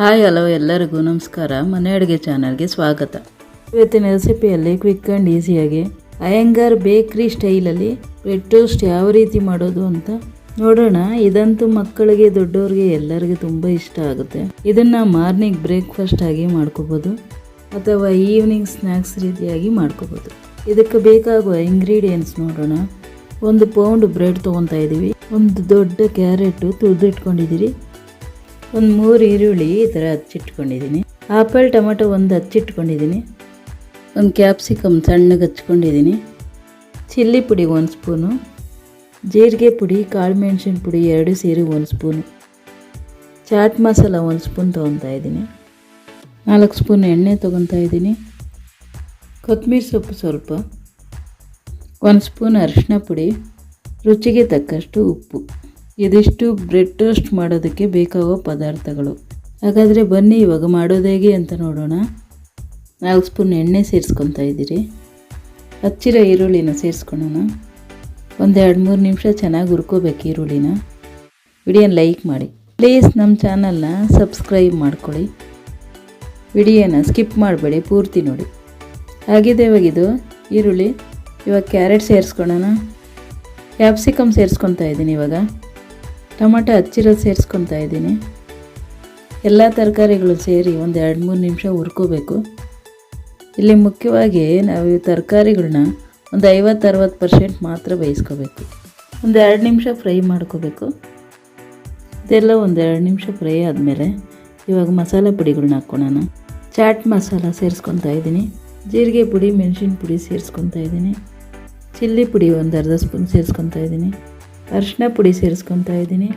Hi hello ಎಲ್ಲರಿಗೂ ನಮಸ್ಕಾರ. ಮನೆ ಅಡುಗೆ ಚಾನಲ್ಗೆ ಸ್ವಾಗತ. ಇವತ್ತಿನ ರೆಸಿಪಿಯಲ್ಲಿ ಕ್ವಿಕ್ ಆ್ಯಂಡ್ ಈಸಿಯಾಗಿ ಅಯ್ಯಂಗಾರ್ ಬೇಕ್ರಿ ಸ್ಟೈಲಲ್ಲಿ ಬ್ರೆಡ್ ಟೋಸ್ಟ್ ಯಾವ ರೀತಿ ಮಾಡೋದು ಅಂತ ನೋಡೋಣ. ಇದಂತೂ ಮಕ್ಕಳಿಗೆ, ದೊಡ್ಡವ್ರಿಗೆ ಎಲ್ಲರಿಗೂ ತುಂಬ ಇಷ್ಟ ಆಗುತ್ತೆ. ಇದನ್ನ ಮಾರ್ನಿಂಗ್ ಬ್ರೇಕ್ಫಾಸ್ಟ್ ಆಗಿ ಮಾಡ್ಕೋಬೋದು. ಅಥವಾ ಈವ್ನಿಂಗ್ ಸ್ನ್ಯಾಕ್ಸ್ ರೀತಿಯಾಗಿ ಮಾಡ್ಕೋಬೋದು. ಇದಕ್ಕೆ ಬೇಕಾಗುವ ಇಂಗ್ರೀಡಿಯೆಂಟ್ಸ್ ನೋಡೋಣ. ಒಂದು ಪೌಂಡ್ ಬ್ರೆಡ್ ತೊಗೊತಾ ಇದ್ದೀವಿ ಒಂದು ದೊಡ್ಡ ಕ್ಯಾರೆಟು ತುರಿದಿಟ್ಕೊಂಡಿದ್ದೀರಿ ಒಂದು ಮೂರು ಈರುಳ್ಳಿ ಈ ಥರ ಹಚ್ಚಿಟ್ಕೊಂಡಿದ್ದೀನಿ ಆಪಲ್, ಟೊಮೆಟೊ ಒಂದು ಹಚ್ಚಿಟ್ಕೊಂಡಿದ್ದೀನಿ ಒಂದು ಕ್ಯಾಪ್ಸಿಕಮ್ ಸಣ್ಣಗೆ ಹಚ್ಕೊಂಡಿದ್ದೀನಿ ಚಿಲ್ಲಿ ಪುಡಿ ಒಂದು ಸ್ಪೂನು. ಜೀರಿಗೆ ಪುಡಿ, ಕಾಳು ಮೆಣಸಿನ ಪುಡಿ ಎರಡು ಸೇರಿ ಒಂದು ಸ್ಪೂನು. ಚಾಟ್ ಮಸಾಲ ಒಂದು ಸ್ಪೂನ್ ತೊಗೊತಾ ಇದ್ದೀನಿ ನಾಲ್ಕು ಸ್ಪೂನ್ ಎಣ್ಣೆ ತೊಗೊತಾ ಇದ್ದೀನಿ ಕೊತ್ತಂಬರಿ ಸೊಪ್ಪು ಸ್ವಲ್ಪ. ಒಂದು ಸ್ಪೂನ್ ಅರಿಶಿನ ಪುಡಿ. ರುಚಿಗೆ ತಕ್ಕಷ್ಟು ಉಪ್ಪು. ಇದಿಷ್ಟು ಬ್ರೆಡ್ ಟೋಸ್ಟ್ ಮಾಡೋದಕ್ಕೆ ಬೇಕಾಗುವ ಪದಾರ್ಥಗಳು. ಹಾಗಾದರೆ ಬನ್ನಿ, ಇವಾಗ ಮಾಡೋದು ಹೇಗೆ ಅಂತ ನೋಡೋಣ. ನಾಲ್ಕು ಸ್ಪೂನ್ ಎಣ್ಣೆ ಸೇರಿಸ್ಕೊತಾ ಇದ್ದೀರಿ. ಹಚ್ಚಿರೋ ಈರುಳ್ಳಿನ ಸೇರಿಸ್ಕೊಳ್ಳೋಣ. ಒಂದು ಎರಡು ಮೂರು ನಿಮಿಷ ಚೆನ್ನಾಗಿ ಹುರ್ಕೋಬೇಕು ಈರುಳ್ಳಿನ. ವಿಡಿಯೋನ ಲೈಕ್ ಮಾಡಿ. ಪ್ಲೀಸ್ ನಮ್ಮ ಚಾನಲ್ನ ಸಬ್ಸ್ಕ್ರೈಬ್ ಮಾಡ್ಕೊಳ್ಳಿ. ವಿಡಿಯೋನ ಸ್ಕಿಪ್ ಮಾಡಬೇಡಿ, ಪೂರ್ತಿ ನೋಡಿ. ಆಗಿದೆ ಇವಾಗಿದು ಈರುಳ್ಳಿ. ಇವಾಗ ಕ್ಯಾರೆಟ್ ಸೇರಿಸ್ಕೊಳ್ಳೋಣ. ಕ್ಯಾಪ್ಸಿಕಮ್ ಸೇರಿಸ್ಕೊತಾ ಇದ್ದೀನಿ ಇವಾಗ. ಟೊಮೆಟೊ ಹಚ್ಚಿರೋದು ಸೇರಿಸ್ಕೊತಾ ಇದ್ದೀನಿ. ಎಲ್ಲ ತರಕಾರಿಗಳು ಸೇರಿ ಒಂದು ಎರಡು ಮೂರು ನಿಮಿಷ ಹುರ್ಕೋಬೇಕು. ಇಲ್ಲಿ ಮುಖ್ಯವಾಗಿ ನಾವು ಈ ತರಕಾರಿಗಳನ್ನ ಒಂದು ಐವತ್ತು ಅರವತ್ತು ಪರ್ಸೆಂಟ್ ಮಾತ್ರ ಬೇಯಿಸ್ಕೋಬೇಕು. ಒಂದು ಎರಡು ನಿಮಿಷ ಫ್ರೈ ಮಾಡ್ಕೋಬೇಕು. ಇದೆಲ್ಲ ಒಂದು ಎರಡು ನಿಮಿಷ ಫ್ರೈ ಆದಮೇಲೆ ಇವಾಗ ಮಸಾಲೆ ಪುಡಿಗಳನ್ನ ಹಾಕ್ಕೊಳ್ಳೋಣ ಚಾಟ್ ಮಸಾಲ ಸೇರಿಸ್ಕೊತಾ ಇದ್ದೀನಿ. ಜೀರಿಗೆ ಪುಡಿ, ಮೆಣಸಿನ ಪುಡಿ ಸೇರಿಸ್ಕೊತಾ ಇದ್ದೀನಿ. ಚಿಲ್ಲಿ ಪುಡಿ ಒಂದು ಅರ್ಧ ಸ್ಪೂನ್ ಸೇರಿಸ್ಕೊತಾ ಇದ್ದೀನಿ. ಅರಿಶಿನ ಪುಡಿ ಸೇರಿಸ್ಕೊತಾ ಇದ್ದೀನಿ.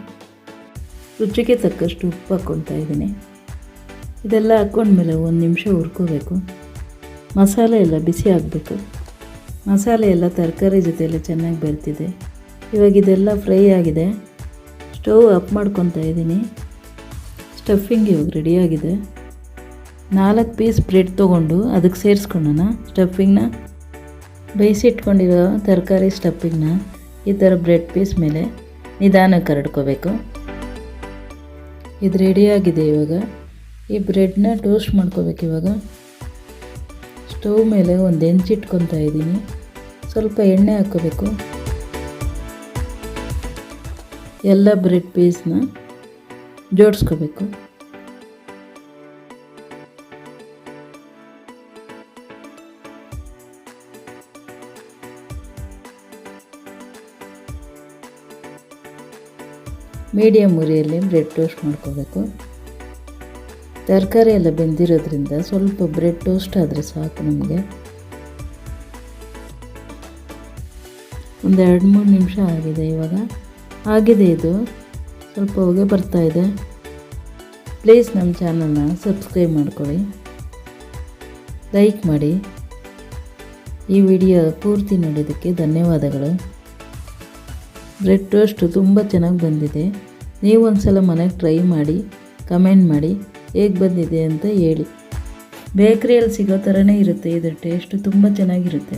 ರುಚಿಗೆ ತಕ್ಕಷ್ಟು ಉಪ್ಪು ಹಾಕ್ಕೊತಾ ಇದ್ದೀನಿ. ಇದೆಲ್ಲ ಹಾಕ್ಕೊಂಡ್ಮೇಲೆ ಒಂದು ನಿಮಿಷ ಹುರ್ಕೋಬೇಕು. ಮಸಾಲೆ ಎಲ್ಲ ಬಿಸಿ ಆಗಬೇಕು. ಮಸಾಲೆ ಎಲ್ಲ ತರಕಾರಿ ಜೊತೆಯಲ್ಲಿ ಚೆನ್ನಾಗಿ ಬೆರ್ತಿದೆ. ಇವಾಗ ಇದೆಲ್ಲ ಫ್ರೈ ಆಗಿದೆ. ಸ್ಟವ್ ಅಪ್ ಮಾಡ್ಕೊತಾ ಇದ್ದೀನಿ. ಸ್ಟಫಿಂಗ್ ಇವಾಗ ರೆಡಿಯಾಗಿದೆ ನಾಲ್ಕು ಪೀಸ್ ಬ್ರೆಡ್ ತೊಗೊಂಡು ಅದಕ್ಕೆ ಸೇರಿಸ್ಕೊಳ್ಳೋಣ. ಸ್ಟಫಿಂಗ್ನ ಬೇಯಿಸಿಟ್ಕೊಂಡಿರೋ ತರಕಾರಿ ಸ್ಟಫಿಂಗ್ನ. ಈ ಥರ ಬ್ರೆಡ್ ಪೀಸ್ ಮೇಲೆ ನಿಧಾನಕ್ಕೆ ಕರಡ್ಕೋಬೇಕು. ಇದು ರೆಡಿಯಾಗಿದೆ ಇವಾಗ. ಈ ಬ್ರೆಡ್ನ ಟೋಸ್ಟ್ ಮಾಡ್ಕೋಬೇಕು ಇವಾಗ. ಸ್ಟವ್ ಮೇಲೆ ಒಂದು ಹೆಂಚಿಟ್ಕೊತಾ ಇದ್ದೀನಿ. ಸ್ವಲ್ಪ ಎಣ್ಣೆ ಹಾಕ್ಕೋಬೇಕು. ಎಲ್ಲ ಬ್ರೆಡ್ ಪೀಸ್ನ ಜೋಡಿಸ್ಕೋಬೇಕು. ಮೀಡಿಯಮ್ ಉರಿಯಲ್ಲಿ ಬ್ರೆಡ್ ಟೋಸ್ಟ್ ಮಾಡ್ಕೋಬೇಕು. ತರಕಾರಿ ಎಲ್ಲ ಬೆಂದಿರೋದ್ರಿಂದ ಸ್ವಲ್ಪ ಬ್ರೆಡ್ ಟೋಸ್ಟ್ ಆದರೆ ಸಾಕು ನಮಗೆ. ಒಂದು ಎರಡು ಮೂರು ನಿಮಿಷ ಆಗಿದೆ ಇವಾಗ. ಆಗಿದೆ ಇದು. ಸ್ವಲ್ಪ ಹೊಗೆ ಬರ್ತಾ ಇದೆ. ಪ್ಲೀಸ್ ನಮ್ಮ ಚಾನಲ್ನ ಸಬ್ಸ್ಕ್ರೈಬ್ ಮಾಡ್ಕೊಳ್ಳಿ. ಲೈಕ್ ಮಾಡಿ. ಈ ವಿಡಿಯೋ ಪೂರ್ತಿ ನೋಡಿದ್ದಕ್ಕೆ ಧನ್ಯವಾದಗಳು. ಬ್ರೆಡ್ ಟೋಸ್ಟು ತುಂಬ ಚೆನ್ನಾಗಿ ಬಂದಿದೆ. ನೀವು ಒಂದು ಸಲ ಮನೆಗೆ ಟ್ರೈ ಮಾಡಿ, ಕಮೆಂಟ್ ಮಾಡಿ ಹೇಗೆ ಬಂದಿದೆ ಅಂತ ಹೇಳಿ. ಬೇಕ್ರಿಯಲ್ಲಿ ಸಿಗೋ ಥರನೇ ಇರುತ್ತೆ, ಇದರ ಟೇಸ್ಟು ತುಂಬ ಚೆನ್ನಾಗಿರುತ್ತೆ.